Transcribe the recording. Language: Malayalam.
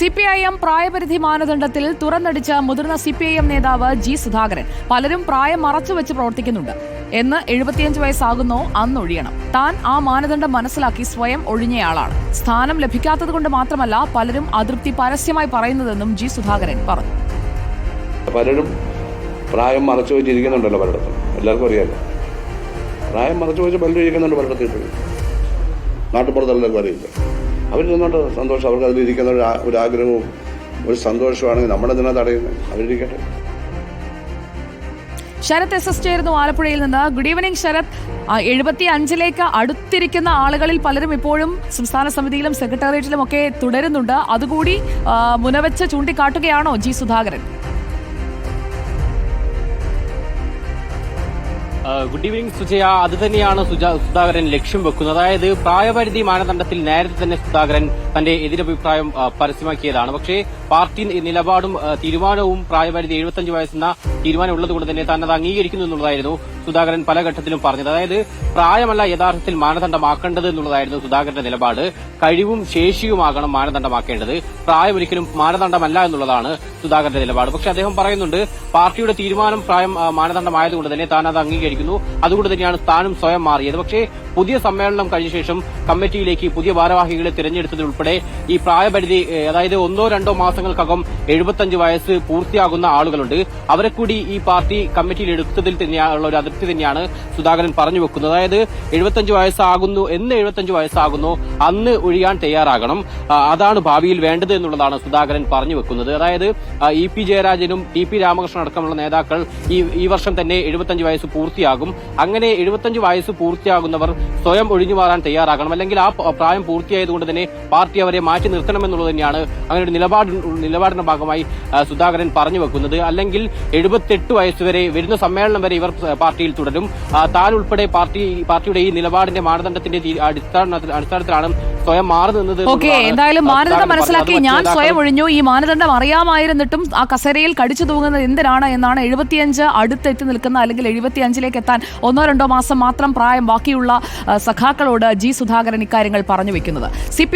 സി പി ഐ എം പ്രായപരിധി മാനദണ്ഡത്തിൽ തുറന്നടിച്ച മുതിർന്ന സി പി ഐ എം നേതാവ് ജി സുധാകരൻ. പലരും പ്രായം മറച്ചുവെച്ച് പ്രവർത്തിക്കുന്നുണ്ട്. എന്ന് എഴുപത്തിയഞ്ച് വയസ്സാകുന്നോ അന്നൊഴിയണം താൻ ആ മാനദണ്ഡം മനസ്സിലാക്കി സ്വയം ഒഴിഞ്ഞയാളാണ്. സ്ഥാനം ലഭിക്കാത്തതുകൊണ്ട് മാത്രമല്ല പലരും അതൃപ്തി പരസ്യമായി പറയുന്നതെന്നും ജി സുധാകരൻ പറഞ്ഞു. പലരും പ്രായം മറച്ചു വെച്ചിരിക്കുന്നുണ്ടല്ലോ പലയിടത്തും. എല്ലാവർക്കും അറിയാമല്ലോ പ്രായം മറച്ചു വെച്ച് പലരും ഇരിക്കുന്നുണ്ട് പലയിടത്തും ഇപ്പോഴും. നാട്ടുപുറത്ത് എല്ലാവർക്കും അറിയില്ല. അവർ നിന്നോട്ട് സന്തോഷം. അവർക്ക് അതിലിരിക്കുന്ന ഒരു ആ- ഒരു ആഗ്രഹവും ഒരു സന്തോഷമാണെങ്കിൽ നമ്മളെന്തിനാ തടയുന്നത് അവരിരിക്കട്ടെ. ശരത് എസ് എസ് ചേരുന്നു ആലപ്പുഴയിൽ നിന്ന്. Good evening Sarath. എഴുപത്തി അഞ്ചിലേക്ക് അടുത്തിരിക്കുന്ന ആളുകളിൽ പലരും ഇപ്പോഴും സംസ്ഥാന സമിതിയിലും സെക്രട്ടേറിയറ്റിലും ഒക്കെ തുടരുന്നുണ്ട്. അതുകൂടി മുനവെച്ച് ചൂണ്ടിക്കാട്ടുകയാണോ G Sudhakaran? Good evening Sujaya. അത് തന്നെയാണ് സുധാകരൻ ലക്ഷ്യം വെക്കുന്നത്. അതായത് പ്രായപരിധി മാനദണ്ഡത്തിൽ നേരത്തെ തന്നെ സുധാകരൻ തന്റെ എതിരഭിപ്രായം പരസ്യമാക്കിയതാണ്. പക്ഷേ പാർട്ടി നിലപാടും തീരുമാനവും പ്രായപരിധി എഴുപത്തഞ്ച് വയസ്സെന്ന തീരുമാനം ഉള്ളതുകൊണ്ട് തന്നെ താൻ അത് അംഗീകരിക്കുന്നു എന്നുള്ളതായിരുന്നു സുധാകരൻ പല ഘട്ടത്തിലും പറഞ്ഞത്. അതായത് പ്രായമല്ല യഥാർത്ഥത്തിൽ മാനദണ്ഡമാക്കേണ്ടത് എന്നുള്ളതായിരുന്നു സുധാകരന്റെ നിലപാട്. കഴിവും ശേഷിയുമാകണം മാനദണ്ഡമാക്കേണ്ടത്. പ്രായം ഒരിക്കലും മാനദണ്ഡമല്ല എന്നുള്ളതാണ് സുധാകരന്റെ നിലപാട്. പക്ഷെ അദ്ദേഹം പറയുന്നുണ്ട് പാർട്ടിയുടെ തീരുമാനം പ്രായം മാനദണ്ഡമായതുകൊണ്ട് തന്നെ താൻ അത് അംഗീകരിക്കുന്നു. അതുകൊണ്ട് തന്നെയാണ് താനും സ്വയം മാറിയത്. പക്ഷേ പുതിയ സമ്മേളനം കഴിഞ്ഞ ശേഷം കമ്മിറ്റിയിലേക്ക് പുതിയ ഭാരവാഹികളെ തിരഞ്ഞെടുത്തതുൾപ്പെടെ ഈ പ്രായപരിധി അതായത് ഒന്നോ രണ്ടോ മാസങ്ങൾക്കകം എഴുപത്തഞ്ച് വയസ്സ് പൂർത്തിയാകുന്ന ആളുകളുണ്ട്. അവരെ കൂടി ഈ പാർട്ടി കമ്മിറ്റിയിൽ എടുത്തതിൽ തന്നെയുള്ള ഒരു അതിർത്തി തന്നെയാണ് സുധാകരൻ പറഞ്ഞു വെക്കുന്നത്. അതായത് എഴുപത്തഞ്ച് വയസ്സാകുന്നു എന്ന് എഴുപത്തഞ്ച് വയസ്സാകുന്നു അന്ന് ഒഴിയാൻ തയ്യാറാകണം. അതാണ് ഭാവിയിൽ വേണ്ടത് എന്നുള്ളതാണ് സുധാകരൻ പറഞ്ഞു വെക്കുന്നത്. അതായത് ഇ പി ജയരാജനും ടി പി രാമകൃഷ്ണൻ അടക്കമുള്ള നേതാക്കൾ ഈ ഈ വർഷം തന്നെ എഴുപത്തഞ്ച് വയസ്സ് പൂർത്തിയാകും. അങ്ങനെ എഴുപത്തഞ്ച് വയസ്സ് പൂർത്തിയാകുന്നവർ സ്വയം ഒഴിഞ്ഞു മാറാൻ തയ്യാറാകണം. അല്ലെങ്കിൽ ആ പ്രായം പൂർത്തിയായതുകൊണ്ട് തന്നെ പാർട്ടി അവരെ മാറ്റി നിർത്തണമെന്നുള്ളത് തന്നെയാണ് അങ്ങനെ ഒരു നിലപാട് നിലപാടിന്റെ ഭാഗമായി സുധാകരൻ പറഞ്ഞു വെക്കുന്നത്. അല്ലെങ്കിൽ എഴുപത്തെട്ട് വയസ്സുവരെ വരുന്ന സമ്മേളനം വരെ ഇവർ പാർട്ടിയിൽ തുടരും. താൻ ഉൾപ്പെടെ പാർട്ടി പാർട്ടിയുടെ ഈ നിലപാടിന്റെ മാനദണ്ഡത്തിന്റെ അടിസ്ഥാനത്തിലാണ് സ്വയം മാറി നിന്നത് ഓക്കെ എന്തായാലും മാനദണ്ഡം മനസ്സിലാക്കി. ഞാൻ സ്വയം ഒഴിഞ്ഞു. ഈ മാനദണ്ഡം അറിയാമായിരുന്നിട്ടും ആ കസേരയിൽ കടിച്ചു തൂങ്ങുന്നത് എന്തിനാണ് എന്നാണ് എഴുപത്തിയഞ്ച് അടുത്തെത്തി നിൽക്കുന്ന അല്ലെങ്കിൽ എഴുപത്തിയഞ്ചിലേക്ക് എത്താൻ ഒന്നോ രണ്ടോ മാസം മാത്രം പ്രായം ബാക്കിയുള്ള സഖാക്കളോട് ജി സുധാകരൻ ഇക്കാര്യങ്ങൾ പറഞ്ഞു വെക്കുന്നത്. സി